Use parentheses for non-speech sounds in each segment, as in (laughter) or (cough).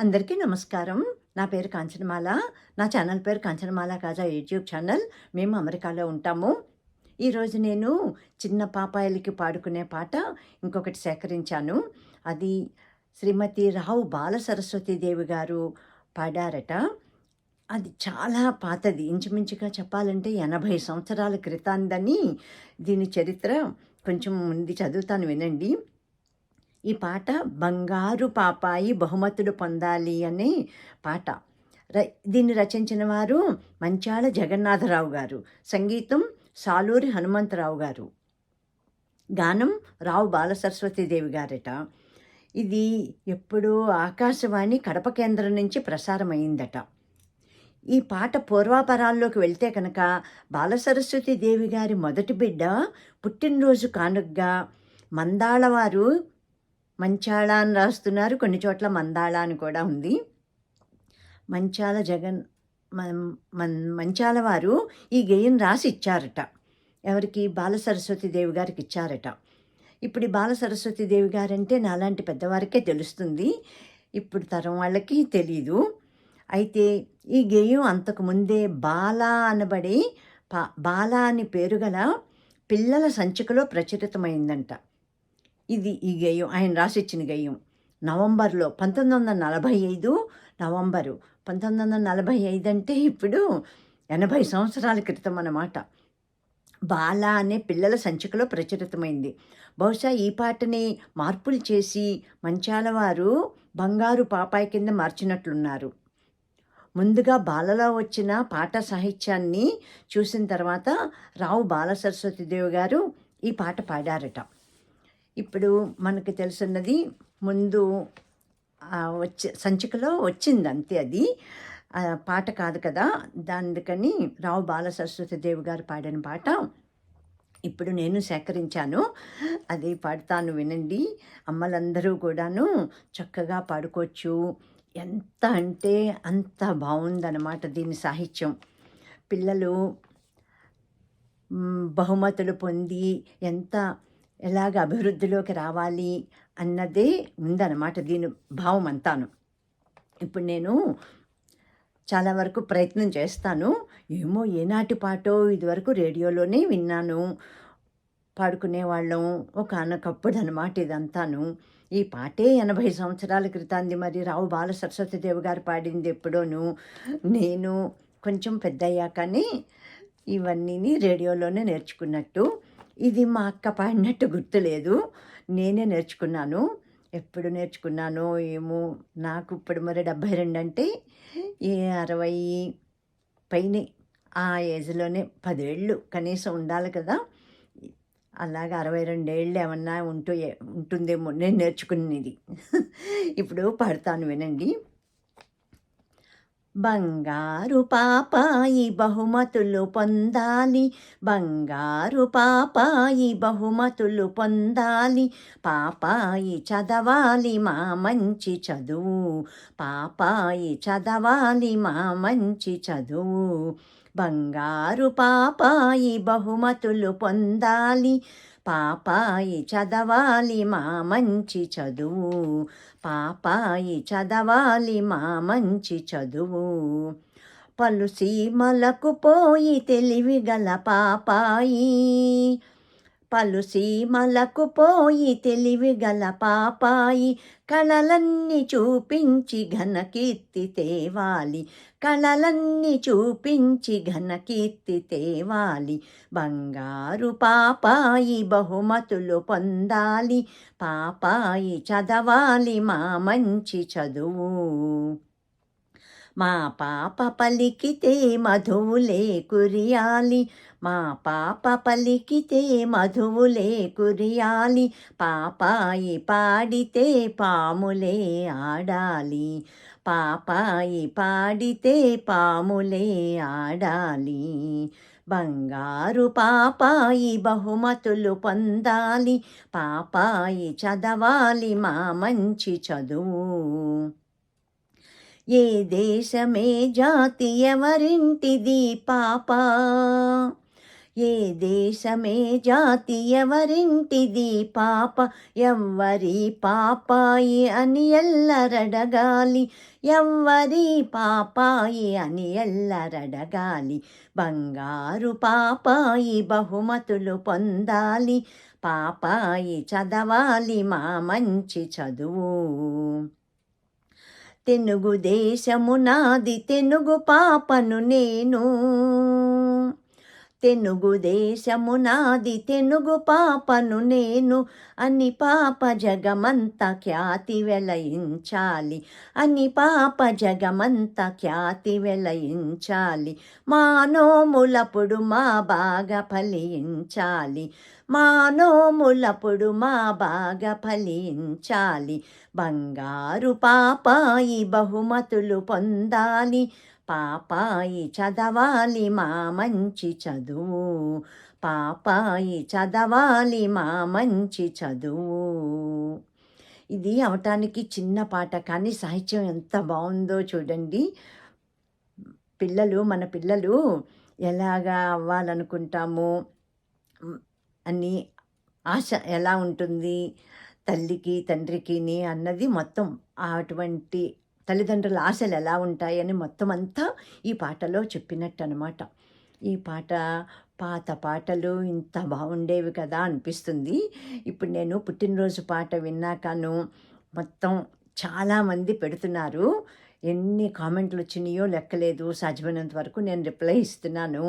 అందరికీ నమస్కారం. నా పేరు కాంచనమాల. నా ఛానల్ పేరు కాంచనమాల కాజా యూట్యూబ్ ఛానల్. మేము అమెరికాలో ఉంటాము. ఈరోజు నేను చిన్న పాపాయలకి పాడుకునే పాట ఇంకొకటి సేకరించాను. అది శ్రీమతి రావు బాల సరస్వతి దేవి గారు పాడారట. అది చాలా పాతది. ఇంచుమించుగా చెప్పాలంటే ఎనభై సంవత్సరాల క్రితాందని దీని చరిత్ర కొంచెం ముందు చదువుతాను వినండి. ఈ పాట బంగారు పాపాయి బహుమతులు పొందాలి అనే పాట. ర దీన్ని రచించిన వారు మంచాల జగన్నాథరావు గారు సంగీతం సాలూరి హనుమంతరావు గారు. గానం రావు బాలసరస్వతీదేవి గారట. ఇది ఎప్పుడూ ఆకాశవాణి కడప కేంద్రం నుంచి ప్రసారమైందట ఈ పాట పూర్వాపరాల్లోకి వెళ్తే కనుక బాలసరస్వతి దేవి గారి మొదటి బిడ్డ పుట్టినరోజు కానుగ్గా మందాళవారు మంచాళ అని రాస్తున్నారు. కొన్ని చోట్ల మందాళ అని కూడా ఉంది. మంచాల జగన్ మన్- మంచాల వారు ఈ గేయం రాసి ఇచ్చారట. ఎవరికి? బాల సరస్వతి దేవి గారికి ఇచ్చారట. ఇప్పుడు బాల సరస్వతి దేవి గారంటే నాలాంటి పెద్దవారికే తెలుస్తుంది. ఇప్పుడు తరం వాళ్ళకి తెలీదు. అయితే ఈ గేయం అంతకు ముందే బాల అనబడి పా బాల అని పేరు గల పిల్లల సంచికలో ప్రచురితమైందంట. ఇది ఈ గేయం ఆయన రాసిచ్చిన గేయం నవంబర్లో పంతొమ్మిది వందల నలభై ఐదు నవంబరు పంతొమ్మిది వందల నలభై ఐదు అంటే ఇప్పుడు ఎనభై సంవత్సరాల క్రితం అన్నమాట. బాల అనే పిల్లల సంచికలో ప్రచురితమైంది. బహుశా ఈ పాటని మార్పులు చేసి మంచాల వారు బంగారు పాపాయి కింద మార్చినట్లున్నారు. ముందుగా బాలలో వచ్చిన పాట సాహిత్యాన్ని చూసిన తర్వాత రావు బాల సరస్వతి దేవి గారు ఈ పాట పాడారట. ఇప్పుడు మనకు తెలుసున్నది ముందు వచ్చే సంచికలో వచ్చింది అంతే అది పాట కాదు కదా. దానికని రావు బాల సరస్వతి దేవి గారు పాడిన పాట. ఇప్పుడు నేను సేకరించాను. అది పాడతాను వినండి. అమ్మలందరూ కూడాను చక్కగా పాడుకోవచ్చు. ఎంత అంటే అంత బాగుందన్నమాట దీని సాహిత్యం. పిల్లలు బహుమతులు పొంది ఎంత ఎలాగ అభివృద్ధిలోకి రావాలి అన్నదే ఉందన్నమాట దీని భావం అంతాను. ఇప్పుడు నేను చాలా వరకు ప్రయత్నం చేస్తాను. ఏమో ఏనాటి పాటో ఇదివరకు రేడియోలోనే విన్నాను. పాడుకునేవాళ్ళం ఒకనొకప్పుడు అనమాట ఇదంతాను. ఈ పాటే ఎనభై సంవత్సరాల క్రితాంది మరి రావు బాల సరస్వతిదేవి గారు పాడింది ఎప్పుడోను. నేను కొంచెం పెద్ద అయ్యాకనే ఇవన్నీ రేడియోలోనే నేర్చుకున్నట్టు. ఇది మా అక్క పాడినట్టు గుర్తులేదు. నేనే నేర్చుకున్నాను. ఎప్పుడు నేర్చుకున్నానో ఏమో నాకు ఇప్పుడు మరి డెబ్భై రెండు అంటే ఈ అరవై పైనే ఆ ఏజ్లోనే పదేళ్ళు కనీసం ఉండాలి కదా. అలాగ అరవై రెండేళ్ళు ఏమన్నా ఉంటూ ఉంటుందేమో. నేను నేర్చుకునేది (laughs) ఇప్పుడు పాడతాను వినండి. బంగారు పాపాయి బహుమతులు పొందాలి. బంగారు పాపాయి బహుమతులు పొందాలి. పాపాయి చదవాలి మా మంచి చదువు. పాపాయి చదవాలి మా మంచి చదువు. బంగారు పాపాయి బహుమతులు పొందాలి. పాపాయి చదవాలి మా మంచి చదువు. పాపాయి చదవాలి మా మంచి చదువు. పలు సీమలకు పోయి తెలివి గల పాపాయి. పలు సీమలకు పోయి తెలివి గల పాపాయి కళలన్నీ చూపించి ఘనకీర్తి తేవాలి. కళలన్నీ చూపించి ఘనకీర్తి తేవాలి. బంగారు పాపాయి బహుమతులు పొందాలి. పాపాయి చదవాలి మా మంచి చదువు. మా పాప పలికితే మధువులే కురియాలి. మా పాప పలికితే మధువులే కురియాలి. పాపాయి పాడితే పాములే ఆడాలి. పాపాయి పాడితే పాములే ఆడాలి. బంగారు పాపాయి బహుమతులు పొందాలి. పాపాయి చదవాలి మా మంచి చదువు. ఏ దేశమే జాతి ఎవరింటిది పాప? ఏ దేశమే జాతి ఎవరింటిది పాప? ఎవ్వరి పాపాయి అని ఎల్లరడగాలి ఎవ్వరి పాపాయి అని ఎల్లరడగాలి. బంగారు పాపాయి బహుమతులు పొందాలి పాపాయి చదవాలి మా మంచి చదువు. తెనుగు దేశము నాది తెనుగు పాపను నేను తెనుగు దేశము నాది తెనుగు పాపను నేను అని పాప జగమంత ఖ్యాతి వెలయించాలి. అని పాప జగమంత ఖ్యాతి వెలయించాలి. మానోములపుడు మా బాగా ఫలించాలి. మానోములపుడు మా బాగా ఫలించాలి. బంగారు పాపాయి బహుమతులు పొందాలి. పాపాయి చదవాలి మా మంచి చదువు. పాపాయి చదవాలి మా మంచి చదువు. ఇది అవటానికి చిన్న పాట కానీ సాహిత్యం ఎంత బాగుందో చూడండి. పిల్లలు మన పిల్లలు ఎలాగా అవ్వాలనుకుంటాము అని ఆశ ఎలా ఉంటుంది? తల్లికి తండ్రికిని అన్నది మొత్తం అటువంటి తల్లిదండ్రుల ఆశలు ఎలా ఉంటాయని మొత్తం అంతా ఈ పాటలో చెప్పినట్టు అనమాట ఈ పాట పాత పాటలు ఇంత బాగుండేవి కదా అనిపిస్తుంది. ఇప్పుడు నేను పుట్టినరోజు పాట విన్నాకను మొత్తం చాలామంది పెడుతున్నారు. ఎన్ని కామెంట్లు వచ్చినాయో లెక్కలేదు. సాధ్యమైనంత వరకు నేను రిప్లై ఇస్తున్నాను.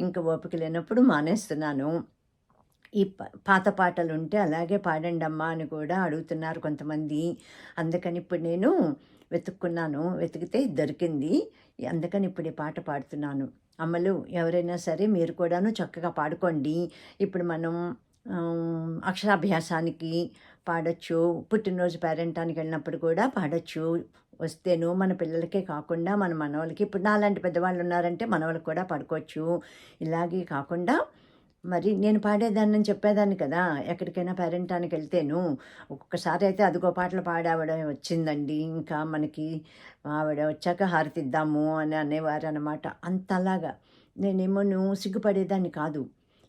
ఇంకా ఓపిక లేనప్పుడు మానేస్తున్నాను. ఈ పాత పాటలు ఉంటే అలాగే పాడండి అమ్మా అని కూడా అడుగుతున్నారు కొంతమంది. అందుకని ఇప్పుడు నేను వెతుక్కున్నాను. వెతికితే దొరికింది. అందుకని ఇప్పుడు ఈ పాట పాడుతున్నాను. అమ్మలు ఎవరైనా సరే మీరు కూడాను చక్కగా పాడుకోండి. ఇప్పుడు మనం అక్షరాభ్యాసానికి పాడచ్చు. పుట్టినరోజు పేరెంటానికి వెళ్ళినప్పుడు కూడా పాడచ్చు. వస్తేను మన పిల్లలకే కాకుండా మన మనవాళ్ళకి ఇప్పుడు నాలాంటి పెద్దవాళ్ళు ఉన్నారంటే మనవాళ్ళకి కూడా పడుకోవచ్చు. ఇలాగే కాకుండా మరి నేను పాడేదాన్ని చెప్పేదాన్ని కదా. ఎక్కడికైనా పేరెంటానికి వెళ్తేను. ఒక్కొక్కసారి అయితే అదిగో పాటలు పాడావిడ వచ్చిందండి. ఇంకా మనకి ఆవిడ వచ్చాక హారతిద్దాము అని అనేవారు అనమాట అంతలాగా. నేనేమో నువ్వు సిగ్గుపడేదాన్ని కాదు.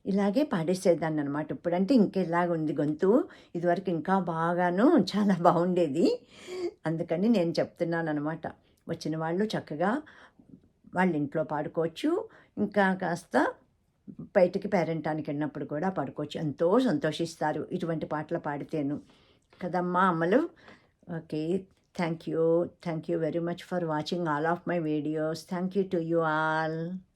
ఇలాగే పాడేసేదాన్ని అనమాట ఇప్పుడంటే ఇంకెలాగ ఉంది గొంతు. ఇదివరకు ఇంకా బాగాను చాలా బాగుండేది. అందుకని నేను చెప్తున్నాను అనమాట వచ్చిన వాళ్ళు చక్కగా వాళ్ళ ఇంట్లో పాడుకోవచ్చు. ఇంకా కాస్త బయటికి పేరెంటానికి వెళ్ళినప్పుడు కూడా పడుకోవచ్చు. ఎంతో సంతోషిస్తారు ఇటువంటి పాటలు పాడితేను. కదమ్మా అమ్మలు okay. Thank you. Thank you very much for watching all of my videos. Thank you to you all.